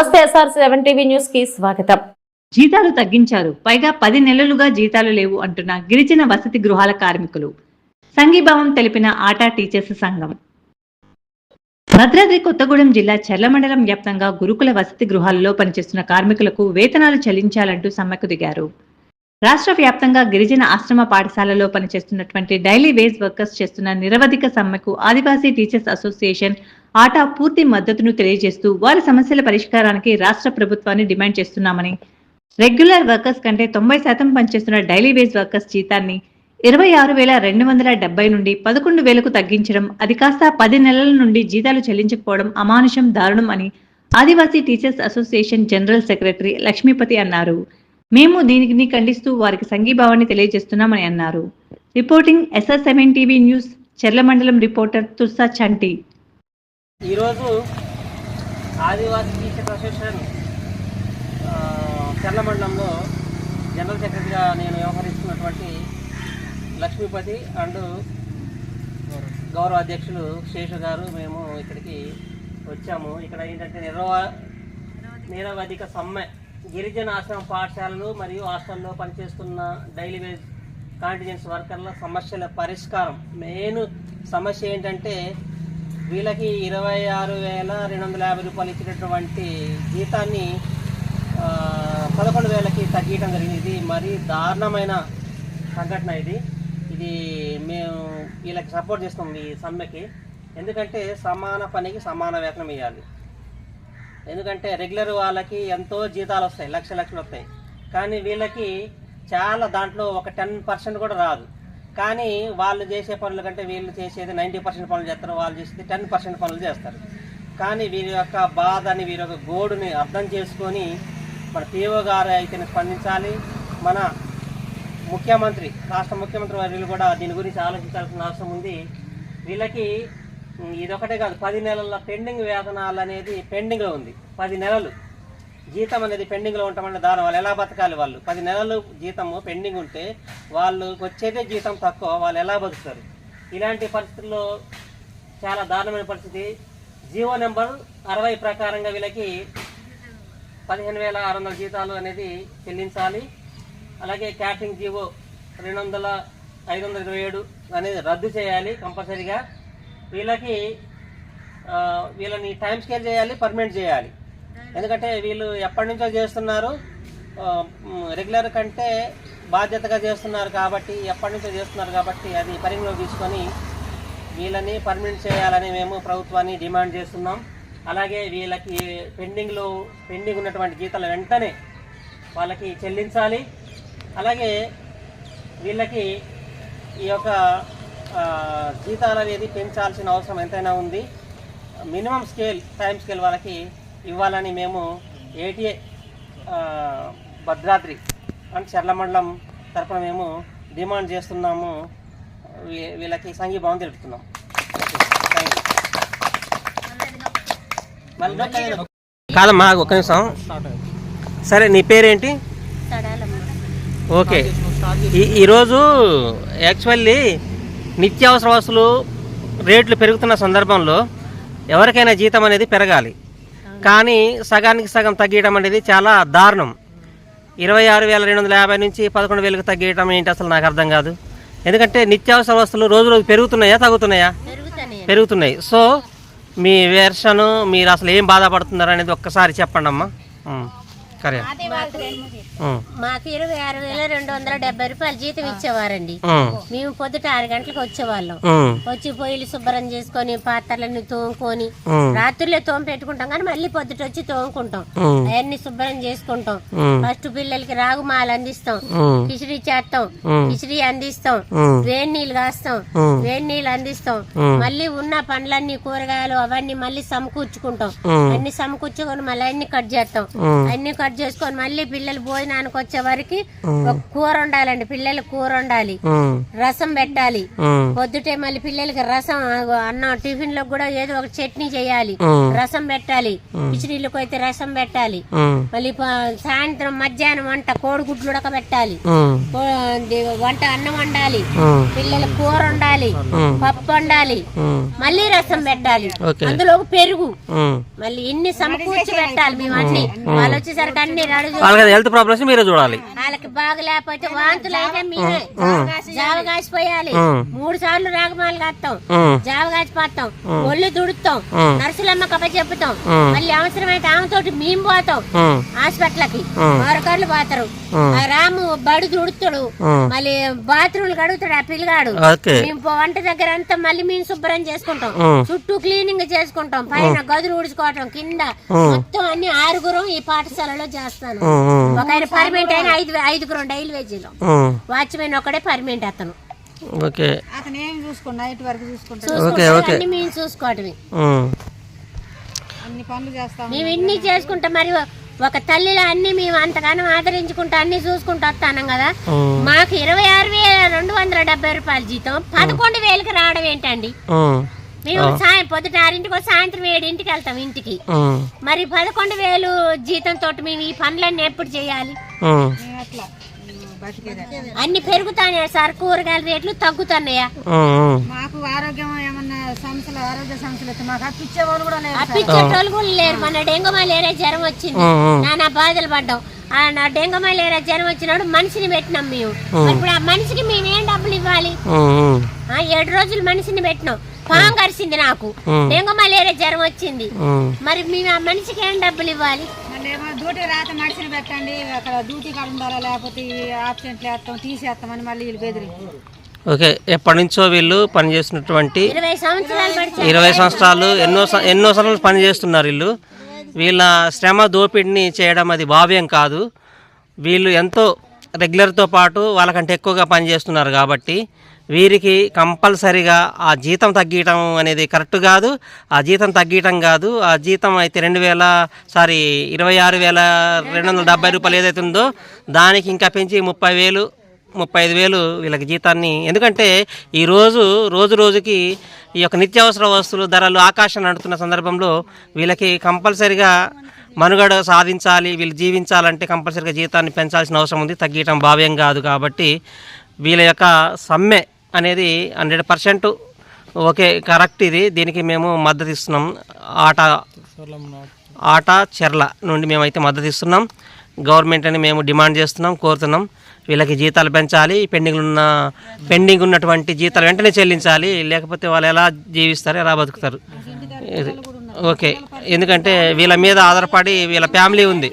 నమస్తే SR seven TV న్యూస్కి స్వాగతం. జీతాలు తగ్గించారు. పైగా పది నెలలుగా జీతాలు లేవు అంటున్న గిరిజన వసతి గృహాల కార్మికులు. సంఘీభావం తెలిపిన ఆటా టీచర్స్ సంఘం. భద్రాద్రి కొత్తగూడెం జిల్లా చెర్ల మండలం వ్యాప్తంగా గురుకుల వసతి గృహాలలో పనిచేస్తున్న కార్మికులకు వేతనాలు చెల్లించాలంటూ సమ్మెకు దిగారు. రాష్ట్ర వ్యాప్తంగా గిరిజన ఆశ్రమ పాఠశాలలో పనిచేస్తున్నటువంటి డైలీ వేజ్ వర్కర్స్ చేస్తున్న నిరవధిక సమ్మెకు ఆదివాసీ టీచర్స్ అసోసియేషన్ ఆటా పూర్తి మద్దతును తెలియజేస్తూ వారి సమస్యల పరిష్కారానికి రాష్ట్ర ప్రభుత్వాన్ని డిమాండ్ చేస్తున్నామని. రెగ్యులర్ వర్కర్స్ కంటే తొంభై శాతం పనిచేస్తున్న డైలీ వేజ్ వర్కర్స్ జీతాన్ని ఇరవై ఆరు వేల రెండు వందల డెబ్బై నుండి పదకొండు వేలకు తగ్గించడం అది కాస్త పది నెలల నుండి జీతాలు చెల్లించకపోవడం అమానుషం దారుణం అని Adivasi teachers association general secretary Lakshmipathi అన్నారు. మేము దీనిని ఖండిస్తూ వారికి సంఘీభావాన్ని తెలియజేస్తున్నామని అన్నారు. Reporting SS seven TV news Cherla మండలం రిపోర్టర్ తుర్సా చంటి. ఈరోజు ఆదివాసీ టీచర్ అసోసియేషన్ చెర్ల చర్ల మండలంలో జనరల్ సెక్రటరీగా నేను వ్యవహరిస్తున్నటువంటి లక్ష్మీపతి అండ్ గౌరవ అధ్యక్షులు శేషు గారు మేము ఇక్కడికి వచ్చాము. ఇక్కడ ఏంటంటే నిరవ నిరవధిక సమ్మె గిరిజన ఆశ్రమ పాఠశాలలు మరియు హాస్టల్లో పనిచేస్తున్న డైలీ వేజ్ కాంటిజెన్స్ వర్కర్ల సమస్యల పరిష్కారం. మెయిన్ సమస్య ఏంటంటే వీళ్ళకి ఇరవై ఆరు వేల రెండు వందల యాభై రూపాయలు ఇచ్చినటువంటి జీతాన్ని పదకొండు వేలకి తగ్గించడం జరిగింది. ఇది మరీ దారుణమైన సంఘటన ఇది. ఇది మేము వీళ్ళకి సపోర్ట్ చేస్తాం ఈ సమ్మెకి. ఎందుకంటే సమాన పనికి సమాన వేతనం ఇవ్వాలి. ఎందుకంటే రెగ్యులర్ వాళ్ళకి ఎంతో జీతాలు వస్తాయి లక్ష లక్షలు వస్తాయి. కానీ వీళ్ళకి చాలా దాంట్లో ఒక టెన్ పర్సెంట్ కూడా రాదు. కానీ వాళ్ళు చేసే పనుల కంటే వీళ్ళు చేసేది నైంటీ పర్సెంట్ పనులు చేస్తారు వాళ్ళు చేసేది టెన్ పర్సెంట్ పనులు చేస్తారు. కానీ వీరి యొక్క బాధని వీరి యొక్క గోడుని అర్థం చేసుకొని మన పిఓ గారు అయితే స్పందించాలి. మన ముఖ్యమంత్రి రాష్ట్ర ముఖ్యమంత్రి వర్యులు కూడా దీని గురించి ఆలోచించాల్సిన అవసరం ఉంది. వీళ్ళకి ఇదొకటే కాదు పది నెలల పెండింగ్ వేతనాలు అనేది పెండింగ్లో ఉంది. పది నెలలు. జీతం అనేది పెండింగ్లో ఉంటామంటే దాని వాళ్ళు ఎలా బతకాలి వాళ్ళు? పది నెలలు జీతము పెండింగ్ ఉంటే వాళ్ళు వచ్చేదే జీతం తక్కువ వాళ్ళు ఎలా బతుకుతారు? ఇలాంటి పరిస్థితుల్లో చాలా దారుణమైన పరిస్థితి. జీవో నెంబర్ అరవై ప్రకారంగా వీళ్ళకి పదిహేను వేల ఆరు వందల జీతాలు అనేది చెల్లించాలి. అలాగే క్యాటరింగ్ జీవో రెండు వందల ఐదు వందల ఇరవై ఏడు అనేది రద్దు చేయాలి కంపల్సరీగా. వీళ్ళకి వీళ్ళని టైం స్కేల్ చేయాలి పర్మనెంట్ చేయాలి. ఎందుకంటే వీళ్ళు ఎప్పటి నుంచో చేస్తున్నారు రెగ్యులర్ కంటే బాధ్యతగా చేస్తున్నారు కాబట్టి ఎప్పటి నుంచో చేస్తున్నారు కాబట్టి అది పరిగణలో తీసుకొని వీళ్ళని పర్మనెంట్ చేయాలని మేము ప్రభుత్వాన్ని డిమాండ్ చేస్తున్నాం. అలాగే వీళ్ళకి పెండింగ్లో పెండింగ్ ఉన్నటువంటి జీతాలు వెంటనే వాళ్ళకి చెల్లించాలి. అలాగే వీళ్ళకి ఈ యొక్క జీతాలు అనేది పెంచాల్సిన అవసరం ఎంతైనా ఉంది. మినిమం స్కేల్ టైం స్కేల్ వాళ్ళకి ఇవ్వాలని మేము ఏటీఏ భద్రాద్రి అండ్ చర్ల మండలం తరపున మేము డిమాండ్ చేస్తున్నాము. వీళ్ళకి సంఘీభావం తెలుపుతున్నాం కాదమ్మా ఒక నిమిషం. సరే నీ పేరేంటి? ఓకే. ఈ ఈరోజు యాక్చువల్లీ నిత్యావసర వస్తువులు రేట్లు పెరుగుతున్న సందర్భంలో ఎవరికైనా జీతం అనేది పెరగాలి. కానీ సగానికి సగం తగ్గించడం అనేది చాలా దారుణం. ఇరవై ఆరు వేల రెండు వందల యాభై నుంచి పదకొండు వేలకు తగ్గించడం ఏంటి అసలు నాకు అర్థం కాదు. ఎందుకంటే నిత్యావసర వస్తువులు రోజు రోజు పెరుగుతున్నాయా తగ్గుతున్నాయా? పెరుగుతున్నాయి. సో మీ వెర్షన్ మీరు అసలు ఏం బాధపడుతున్నారు అనేది ఒక్కసారి చెప్పండి అమ్మా మాకు ఇరవై ఆరు వేల రెండు వందల డెబ్బై రూపాయలు జీతం ఇచ్చేవారండి. మేము పొద్దుట ఆరు గంటలకు వచ్చేవాళ్ళం. వచ్చి పొయ్యిలు శుభ్రం చేసుకొని పాత్రలన్నీ తోముకొని రాత్రులే తోమ పెట్టుకుంటాం కానీ మళ్ళీ పొద్దుట వచ్చి తోముకుంటాం. అవన్నీ శుభ్రం చేసుకుంటాం. ఫస్ట్ పిల్లలకి రాగుమాలు అందిస్తాం. ఉమ్, కిచిడి చేస్తాం. కిచిడి అందిస్తాం. వేడి నీళ్ళు కాస్తాం. వేడి నీళ్ళు అందిస్తాం. మళ్ళీ ఉన్న పండ్లన్నీ కూరగాయలు అవన్నీ మళ్ళీ సమకూర్చుకుంటాం. అన్ని సమకూర్చుకొని మళ్ళీ అన్ని కట్ చేస్తాం. అన్ని కట్ ఏర్పాటు చేసుకొని మళ్ళీ పిల్లలు భోజనానికి వచ్చే వరకు ఒక కూర ఉండాలండి పిల్లలకు కూర ఉండాలి రసం పెట్టాలి. పొద్దుటే మళ్ళీ పిల్లలకి రసం అన్నం టిఫిన్లో కూడా ఏదో ఒక చట్నీ చేయాలి. రసం పెట్టాలి. కిచడీలకు అయితే రసం పెట్టాలి. మళ్ళీ సాయంత్రం మధ్యాహ్నం వంట కోడిగుడ్లు ఉడకబెట్టాలి. వంట అన్నం వండాలి. పిల్లలకు కూర ఉండాలి ఉమ్, పప్పు వండాలి. మళ్ళీ రసం పెట్టాలి. అందులో పెరుగు. మళ్ళీ ఇన్ని సమకూర్చి పెట్టాలి మేము అన్ని వాళ్ళు వచ్చేసరికి వాళ్ళకి హెల్త్ ప్రాబ్లమ్స్ మీరే చూడాలి. వాళ్ళకి బాగా లేకపోతే వాంతులు అయితే మీరే జావ కాసిపోయాలి. మూడు సార్లు రాగమాలు కాస్తాం. జావ కాసిపోతాం ఒళ్ళు దుడుతాం. నర్సులమ్మ కప్ప చెప్పుతాం. మళ్ళీ అవసరమైతే ఆమెతోటి మేము పోతాం. హాస్పిటల్కి. మరొకర్లు పోతారు. రాము బడు దుడుతాడు. మళ్ళీ బాత్రూమ్లు కడుగుతాడు ఆ పిల్లగాడు. మేము వంట దగ్గర అంతా మళ్ళీ మేము శుభ్రం చేసుకుంటాం. చుట్టూ క్లీనింగ్ చేసుకుంటాం. పైన గదులు ఊడ్చుకోవటం కింద మొత్తం అన్ని ఆరుగురం ఈ పాఠశాలలో చేస్తాను. ఒక ఆయన పర్మనెంట్ అయిన ఐదు ఐదుగురం డైలీ వేజీలో. వాచ్మెన్ ఒకడే పర్మనెంట్ అతను. ఓకే. అతను ఏం చూసుకోండి నైట్ వరకు చూసుకుంటాడు. చూసుకుంటాడు, ఓకే. అన్ని మేము చూసుకోవటమే ఉమ్, అన్ని పనులు చేస్తాం మేము ఇన్ని చేసుకుంటాం మరి ఒక తల్లిలో అన్ని మేము అంతగానో ఆదరించుకుంటా అన్ని చూసుకుంటూ వస్తానం కదా. మాకు ఇరవై ఆరు వేల రెండు వందల డెబ్బై రూపాయల జీతం. పదకొండు వేలకు రావడం ఏంటండి? మేము సాయం పొద్దుట ఆరింటికి సాయంత్రం ఏడింటికి వెళ్తాం ఇంటికి. మరి పదకొండు వేలు జీతం తోటి మేము ఈ పనులన్నీ ఎప్పుడు చేయాలి? అన్ని పెరుగుతాయా సార్ కూరగాయల రేట్లు తగ్గుతున్నాయా. మాకు ఆరోగ్యం ఏమన్నా సమస్యలు ఆరోగ్య సమస్యలు అయితే మాకు అప్పిచ్చే వాళ్ళు కూడా లేరు. అప్పించేటోళ్ళు కూడా లేరు. మన డెంగు మలేరియా జ్వరం వచ్చింది. నానా బాధలు పడ్డాం. డెంగు మలేరియా జ్వరం వచ్చినప్పుడు మనిషిని పెట్టినాం మేము. మరి ఇప్పుడు ఆ మనిషికి మేము ఏం డబ్బులు ఇవ్వాలి? ఏడు రోజులు మనిషిని పెట్టినాం. పాము కరిసింది నాకు. డెంగు మలేరియా జ్వరం వచ్చింది. మరి మేము ఆ మనిషికి ఏం డబ్బులు ఇవ్వాలి? డ్యూటీ రాత మనిషిని పెట్టండి అక్కడ డ్యూటీ కాడ ఉండాలా లేకపోతే ఆబ్సెంట్లు వేస్తాం తీసేస్తామని మళ్ళీ వీళ్ళు బెదిరించారు ఓకే ఎప్పటి నుంచో వీళ్ళు పనిచేస్తున్నటువంటి ఇరవై సంవత్సరాలు పడితే ఇరవై సంవత్సరాలు ఎన్నో ఎన్నో సంవత్సరాలు పనిచేస్తున్నారు వీళ్ళు. వీళ్ళ శ్రమ దోపిడిని చేయడం అది భావ్యం కాదు. వీళ్ళు ఎంతో రెగ్యులర్తో పాటు వాళ్ళకంటే ఎక్కువగా పనిచేస్తున్నారు కాబట్టి వీరికి కంపల్సరిగా ఆ జీతం తగ్గించడం అనేది కరెక్ట్ కాదు. ఆ జీతం తగ్గించడం కాదు. ఆ జీతం అయితే రెండు వేల సారీ ఇరవై ఆరు వేల రెండు వందల డెబ్బై రూపాయలు ఏదైతే ఉందో దానికి ఇంకా పెంచి ముప్పై వేలు ముప్పై ఐదు వేలు వీళ్ళకి జీతాన్ని. ఎందుకంటే ఈరోజు రోజు రోజుకి ఈ యొక్క నిత్యావసర వస్తువులు ధరలు ఆకాశం నడుతున్న సందర్భంలో వీళ్ళకి కంపల్సరిగా మనుగడ సాధించాలి వీళ్ళు జీవించాలంటే కంపల్సరిగా జీతాన్ని పెంచాల్సిన అవసరం ఉంది. తగ్గించడం భావ్యం కాదు కాబట్టి వీళ్ళ యొక్క సమ్మె అనేది హండ్రెడ్ పర్సెంట్ ఓకే కరెక్ట్ ఇది. దీనికి మేము మద్దతు ఇస్తున్నాం. ఆట ఆట చెర్ల నుండి మేమైతే మద్దతు ఇస్తున్నాం. గవర్నమెంట్ అని మేము డిమాండ్ చేస్తున్నాం కోరుతున్నాం. వీళ్ళకి జీతాలు పెంచాలి. పెండింగ్ ఉన్న పెండింగ్ ఉన్నటువంటి జీతాలు వెంటనే చెల్లించాలి. లేకపోతే వాళ్ళు ఎలా జీవిస్తారు ఎలా బతుకుతారు? ఓకే. ఎందుకంటే వీళ్ళ మీద ఆధారపడి వీళ్ళ ఫ్యామిలీ ఉంది.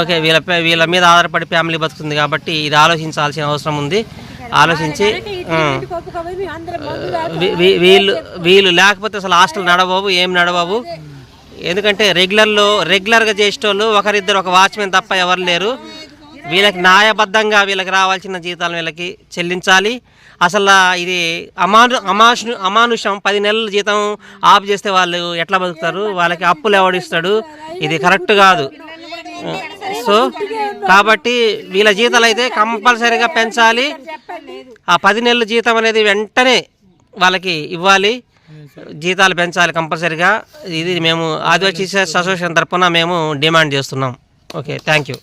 ఓకే వీళ్ళ పే- వీళ్ళ మీద ఆధారపడి ఫ్యామిలీ బతుకుతుంది కాబట్టి ఇది ఆలోచించాల్సిన అవసరం ఉంది. ఆలోచించి వీళ్ళు వీళ్ళు లేకపోతే అసలు హాస్టల్ నడవవు ఏం నడవవు. ఎందుకంటే రెగ్యులర్లో రెగ్యులర్గా చేసేటోళ్ళు ఒకరిద్దరు ఒక వాచ్మెన్ తప్ప ఎవరు లేరు. వీళ్ళకి న్యాయబద్ధంగా వీళ్ళకి రావాల్సిన జీతాలు వీళ్ళకి చెల్లించాలి. అసలు ఇది అమాను అమాను అమానుషం పది నెలల జీతం ఆఫ్ చేస్తే వాళ్ళు ఎట్లా బతుకుతారు? వాళ్ళకి అప్పులు ఎవడిస్తాడు ఇది కరెక్ట్ కాదు. సో కాబట్టి వీళ్ళ జీతాలు అయితే కంపల్సరీగా పెంచాలి. ఆ పది నెలల జీతం అనేది వెంటనే వాళ్ళకి ఇవ్వాలి. జీతాలు పెంచాలి కంపల్సరీగా. ఇది మేము ఆదివాసీ అసోసియేషన్ తరఫున మేము డిమాండ్ చేస్తున్నాం. Okay thank you.